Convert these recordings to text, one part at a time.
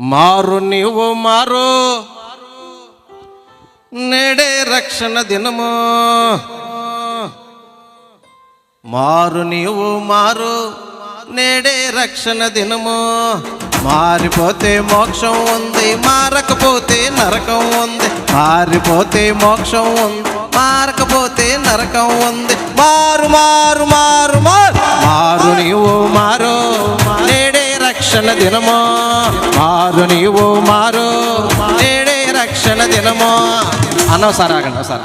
మారు నీవు మారు. నేడే రక్షణ దినము. మారు నీవు మారు. నేడే రక్షణ దినము. మారిపోతే మోక్షం ఉంది మారకపోతే నరకం ఉంది. మారిపోతే మోక్షం ఉంది మారకపోతే నరకం ఉంది. మారు మారు మారు. మారు రక్షణ దినమో? మారు నీవు మారు. నేడే రక్షణ దినము? అన్నో సార్ ఆగండి సార్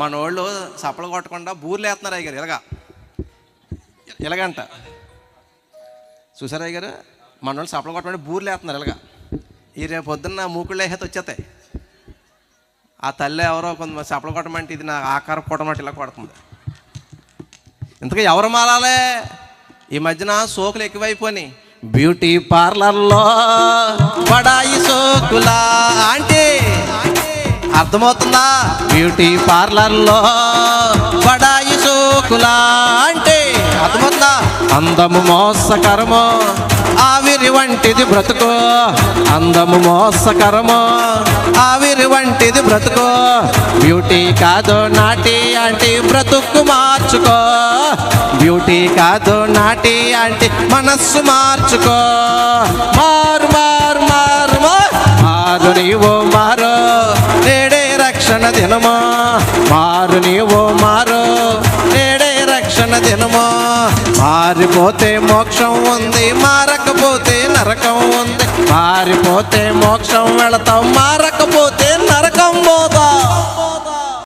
మన వాళ్ళు సప్పలు కొట్టకుండా బూర్లు వేస్తున్నారు అయ్యారు ఇలాగా. ఇలాగంట. చూసారా గారు మన వాళ్ళు సప్పలు కొట్టమంటే బూర్లు వేస్తున్నారు ఇలాగా. ఈ రేపు పొద్దున్న మూకుళ్ళు వేసేది వచ్చేస్తాయి. ఆ తల్లి ఎవరో కొంతమంది సప్పలు కొట్టమంటే ఇది నా ఆకారం కొట్టమంటే ఇలా కొడుతుంది. ఇంతకీ ఎవరు మారాలే? ఈ మధ్యన సోకులు ఎక్కువైపోయినాయి. బ్యూటీ పార్లర్లో బడాయి సోకులా. అంటే అర్థమవుతుందా? బ్యూటీ పార్లర్లో బడాయి సోకులా. అంటే అర్థమవుతుందా? అందము మోసకరము ఆవిరి వంటిది బ్రతుకు. అందము మోసకరము ఆవిరి వంటిది బ్రతుకో. బ్యూటీ కాదో నాటి అంటే బ్రతుకు మార్చుకో. బ్యూటీ కాదు నాటి అంటే మనస్సు మార్చుకో. మారు మారు మారు మారు మారు నీవు మారు. నేడే రక్షణ దినమా. మారు నీవు మారు. నేడే రక్షణ దినమా. మారిపోతే మోక్షం ఉంది మారకపోతే నరకం ఉంది. మారిపోతే మోక్షం వెళతాం మారకపోతే